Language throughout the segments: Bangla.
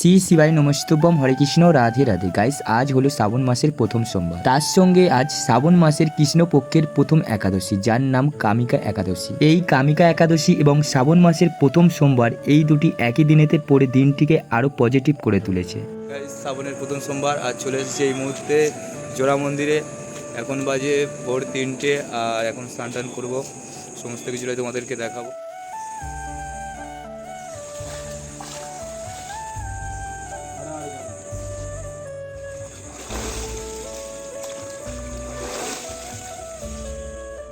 শ্রী শিবাই নমস্তব্যম হরে কৃষ্ণ, রাধে রাধে। গাইস আজ হলো শ্রাবণ মাসের প্রথম সোমবার। তার সঙ্গে আজ শ্রাবণ মাসের কৃষ্ণ পক্ষের প্রথম একাদশী, যার নাম কামিকা একাদশী। এই কামিকা একাদশী এবং শ্রাবণ মাসের প্রথম সোমবার, এই দুটি একই দিনেতে পড়ে দিনটিকে আরও পজিটিভ করে তুলেছে। শ্রাবণের প্রথম সোমবার, আজ চলে এসেছি এই মুহূর্তে জোড়া মন্দিরে। এখন বাজে ভোর তিনটে, আর এখন স্নান টান করব। সমস্ত কিছুটাই তোমাদেরকে দেখাবো।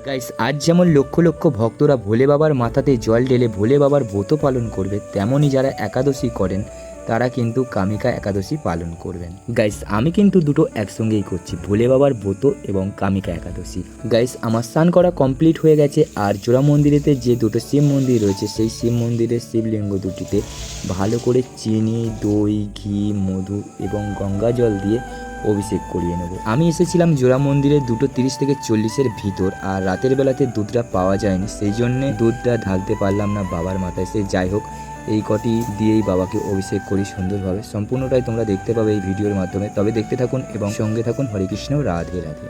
গাইস আজ যেমন লক্ষ লক্ষ ভক্তরা ভোলে বাবার মাথাতে জল ঢেলে ভোলে বাবার ব্রত পালন করবে, তেমনই যারা একাদশী করেন, তারা কিন্তু কামিকা একাদশী পালন করবেন। গাইস আমি কিন্তু দুটো একসঙ্গেই করছি, ভোলে বাবার ব্রত এবং কামিকা একাদশী। গাইস আমার স্নান করা কমপ্লিট হয়ে গেছে, আর জোড়া মন্দিরেতে যে দুটো শিব মন্দির রয়েছে, সেই শিব মন্দিরের শিবলিঙ্গ দুটিতে ভালো করে চিনি, দই, ঘি, মধু এবং গঙ্গা জল দিয়ে অভিষেক করিয়ে নেব। আমি এসেছিলাম জোড়া মন্দিরে দুটো তিরিশ থেকে চল্লিশের ভিতর আর রাতের বেলাতে দুধটা পাওয়া যায়নি। সেই জন্যে দুধটা ঢালতে পারলাম না বাবার মাথায়। সে যাই হোক, এই কটি দিয়েই বাবাকে অভিষেক করি সুন্দরভাবে। সম্পূর্ণটাই তোমরা দেখতে পাবে এই ভিডিওর মাধ্যমে। তবে দেখতে থাকুন এবং সঙ্গে থাকুন হরে কৃষ্ণ, রাধে রাধে।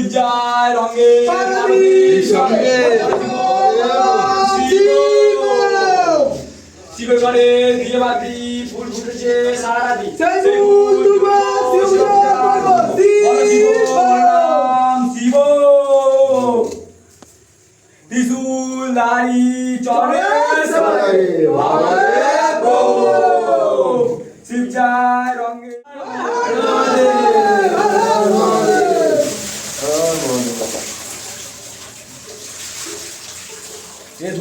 শিব যায় রঙে সঙ্গে শিবের ঘরে দিয়ে বাতি ফুল ফুটেছে সারা রাতি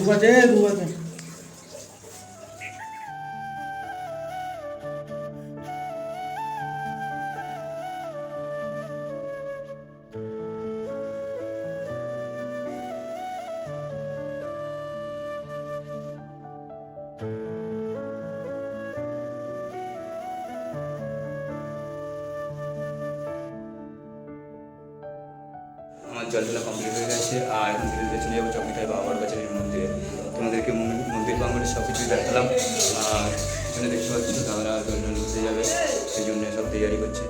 रुका जय रुका জল তোলা কমপ্লিট হয়ে গেছে। আর এখন ধীরে ধীরে চলে যাব চকমিটাই বাবার বাজারের মন্দিরে। তোমাদেরকে মন্দির বাঙালি সব কিছুই দেখালাম। আর এখানে দেখতে পাচ্ছি দাদারা জল টল যাবে। সেই জন্য সব তৈরি করছে।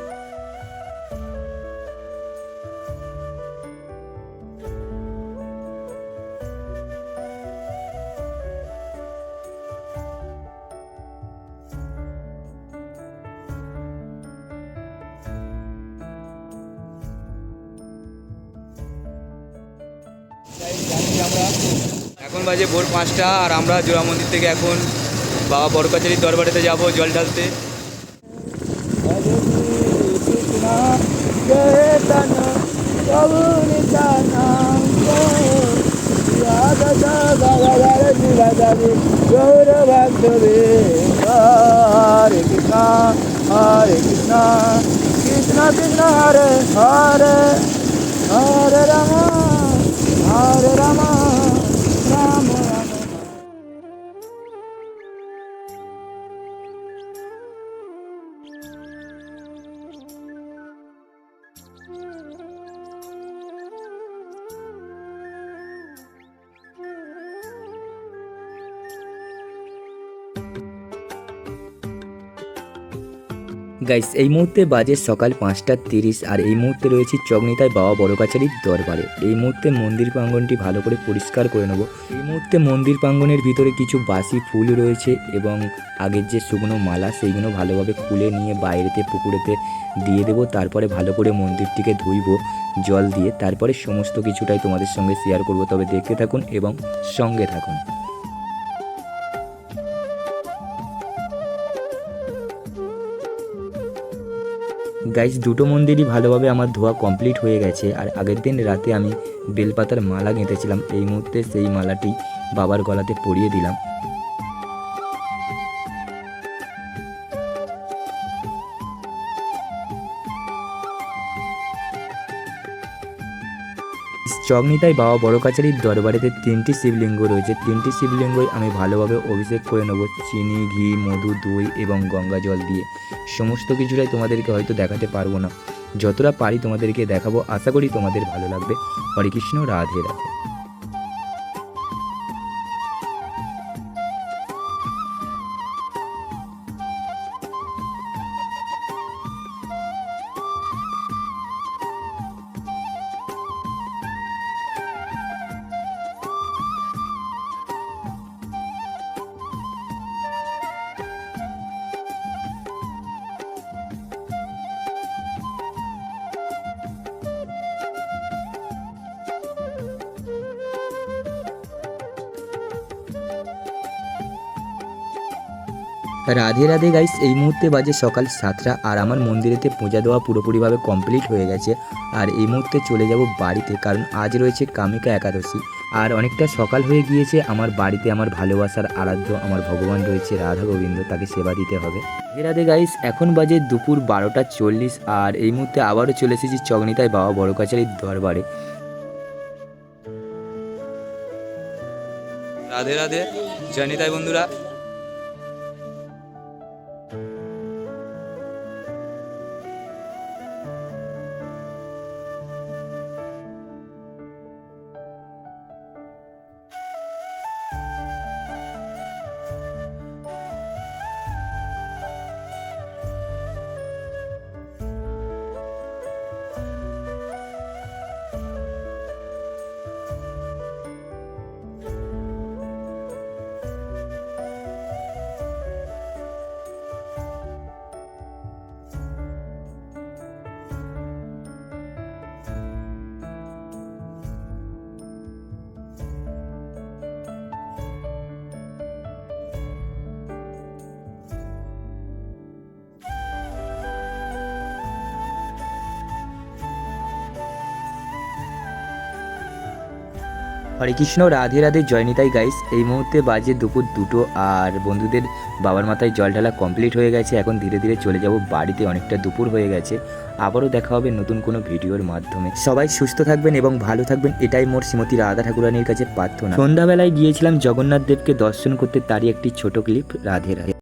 এখন বাজে ভোর পাঁচটা আর আমরা জোড়া মন্দির থেকে এখন বাবা বড় কাছারির দরবারেতে যাব জল ঢালতে। Krishna, Krishna Krishna Hare Hare, guys এই মুহূর্তে বাজে সকাল পাঁচটা তিরিশ আর এই মুহূর্তে রয়েছে চগনিতায় বাবা বড় কাছারির দরবারে। এই মুহূর্তে মন্দির প্রাঙ্গনটি ভালো করে পরিষ্কার করে নেব। এই মুহূর্তে মন্দির প্রাঙ্গনের ভিতরে কিছু বাসি ফুল রয়েছে এবং আগের যে শুকনো মালা সেইগুলো ভালোভাবে খুলে নিয়ে বাইরেতে, পুকুরেতে দিয়ে দেবো। তারপরে ভালো করে মন্দিরটিকে ধুইব, জল দিয়ে। তারপরে সমস্ত কিছুটাই তোমাদের সঙ্গে শেয়ার করব। তবে দেখতে থাকুন এবং সঙ্গে থাকুন। গাইজ দুটো মন্দিরই ভালোভাবে আমার ধোয়া কমপ্লিট হয়ে গেছে। আর আগের দিন রাতে আমি বেলপাতার মালা গেঁথেছিলাম। এই মুহূর্তে সেই মালাটি বাবার গলাতে পরিয়ে দিলাম। চগনিতায় বাবা বড় কাছারির দরবারেতে তিনটি শিবলিঙ্গ রয়েছে। তিনটি শিবলিঙ্গই আমি ভালোভাবে অভিষেক করে নেব, চিনি, ঘি, মধু, দই এবং গঙ্গা জল দিয়ে। সমস্ত কিছুটাই তোমাদেরকে হয়তো দেখাতে পারব না। যতটা পারি তোমাদেরকে দেখাবো, আশা করি তোমাদের ভালো লাগবে। হরে কৃষ্ণ, রাধে রাধে। রাধে রাধে গাইস এই মুহূর্তে বাজে সকাল সাতটা আর আমার মন্দিরেতে পূজা দেওয়া পুরোপুরিভাবে কমপ্লিট হয়ে গেছে। আর এই মুহূর্তে চলে যাব বাড়িতে কারণ আজ রয়েছে কামিকা একাদশী। আর অনেকটা সকাল হয়ে গিয়েছে, আমার বাড়িতে আমার ভালোবাসার আরাধ্য, আমার ভগবান রয়েছে রাধা গোবিন্দ, তাকে সেবা দিতে হবে। রাধে গাইস এখন বাজে দুপুর বারোটা চল্লিশ আর এই মুহূর্তে আবারও চলে এসেছি চগনিতায় বাবা বড় কাছারির দরবারে। রাধে রাধে জয়নিতাই বন্ধুরা। হরে কৃষ্ণ, রাধে রাধে জয়নিতাই গাইস এই মুহূর্তে বাজে দুপুর দুটো আর বন্ধুদের বাবার মাথায় জল ঢালা কমপ্লিট হয়ে গেছে। এখন ধীরে ধীরে চলে যাব বাড়িতে, অনেকটা দুপুর হয়ে গেছে। আবারও দেখা হবে নতুন কোনো ভিডিওর মাধ্যমে। সবাই সুস্থ থাকবেন এবং ভালো থাকবেন, এটাই মোর শ্রীমতী রাধা ঠাকুরানির কাছে প্রার্থনা। সন্ধ্যাবেলায় গিয়েছিলাম জগন্নাথ দেবকে দর্শন করতে, তারই একটি ছোট ক্লিপ রাধে রাধে।